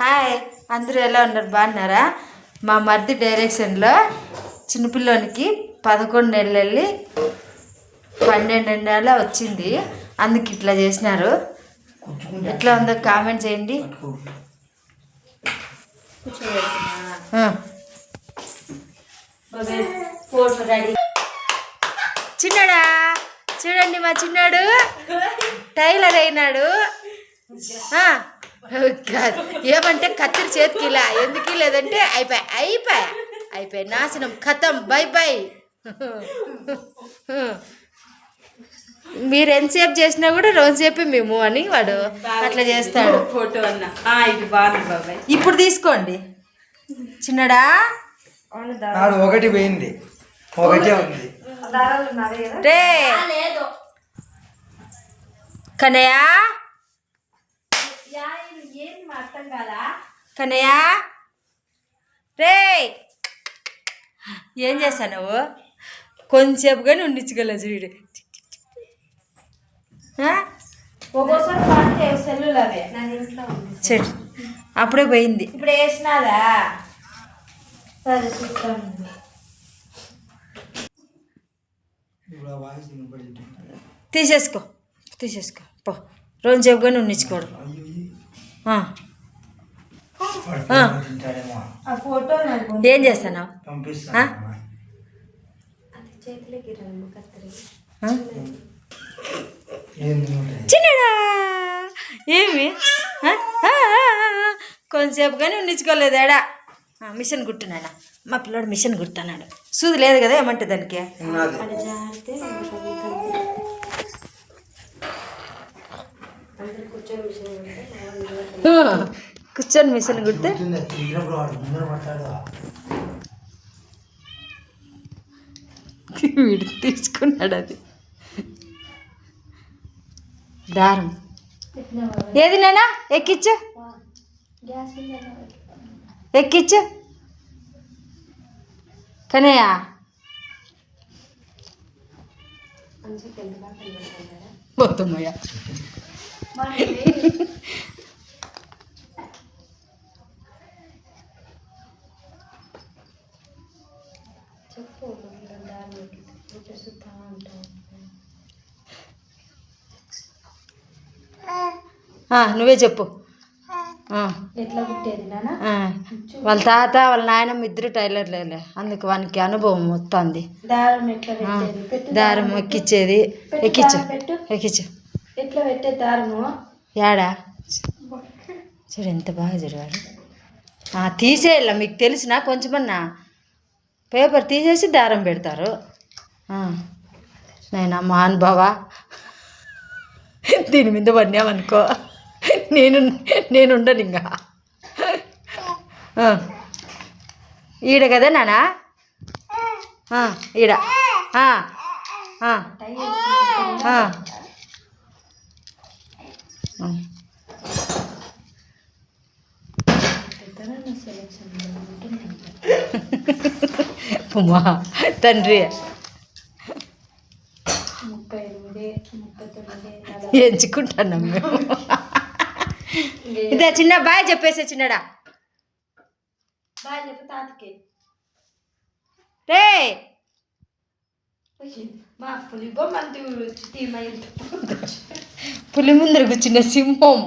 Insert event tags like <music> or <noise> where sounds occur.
Hi అందరూ ఎలా ఉన్నారు? బాగున్నారా? మా మరిది డైరెక్షన్లో చిన్నపిల్లోనికి పదకొండు నెలలు వెళ్ళి పన్నెండు నెలల వచ్చింది. అందుకు ఇట్లా చేసినారు. ఎట్లా ఉందో కామెంట్ చేయండి. చిన్నాడా? చూడండి మా చిన్నాడు. <laughs> టైలర్ అయినాడు. కాదు. ఏమంటే కత్తిరి చేతికి ఇలా ఎందుకు లేదంటే అయిపోయా అయిపోయా. అయిపోయి. నాశనం. ఖతం బై బై. మీరు ఎంతసేపు చేసినా కూడా రోజుసేపు మేము అని వాడు అట్లా చేస్తాడు. ఫోటో అన్న. ఆ, ఇది బాగుంది బాబాయ్. ఇప్పుడు తీసుకోండి. చిన్నడా? నాడు ఒకటి పోయింది. ఒకటే ఉంది. రే. కనయ్య కనయ్య రే! ఏం చేస్తావు నువ్వు? కొంచెంసేపుగానే ఉండించగలవు చూడు. చెడు. అప్పుడే పోయింది. ఇప్పుడు సరే చూస్తాను వినపడింది. తీసేసుకో. తీసేసుకో. పో. రోజు చెప్పుకొని ఉండించుకోడు ఏం ఉంటాయి చిన్నడా! ఏమి. కొంతసేపు కానీ ఉండించుకోలేదు ఏడా? ఆ, మిషన్ కుట్టినాడా మా పిల్లోడు మిషన్ కుట్టినాడు సూది లేదు కదా ఏమంటే దానికి? ఆ, కూర్చొని మిషన్ కుడితే వాడు తీసుకున్నాడు అది. దారం. ఏది నానా? ఎక్కిచ్చు. ఎక్కిచ్చు. కనయ్య పోతుమ్మయ్య చెప్పు దాన్ని చూపిస్తా ఉంటాను ఆ, నువ్వే చెప్పు. ఎట్లా పుట్టేది నాన్న. వాళ్ళ తాత వాళ్ళ నాయనమ్మ ఇద్దరు టైలర్లేలే అందుకు వానికి అనుభవం వస్తుంది దారం ఎట్లా దారం ఎక్కిచ్చేది. ఎక్కిచ్చు. ఎక్కిచ్చు. ఎట్లా పెట్టే దారము? యాడా? చూడు ఎంత బాగా చూడవాడు తీసేయాల మీకు తెలిసిన కొంచెమన్నా. పేపర్ తీసేసి దారం పెడతారు. నేను మహానుభావ దీని మీద పడినామనుకో నేను నేను ఉండను ఇంకా. ఈడ కదా నానా? ఈడ. ఆ, ఉమ్మా తండ్రి. ఎంచుకుంటున్నాం మేము. ఇదే చిన్న బాయ్ చెప్పేసే చిన్నడా. రే. మా పులి పులి ముందర కూర్చున్న సింహం.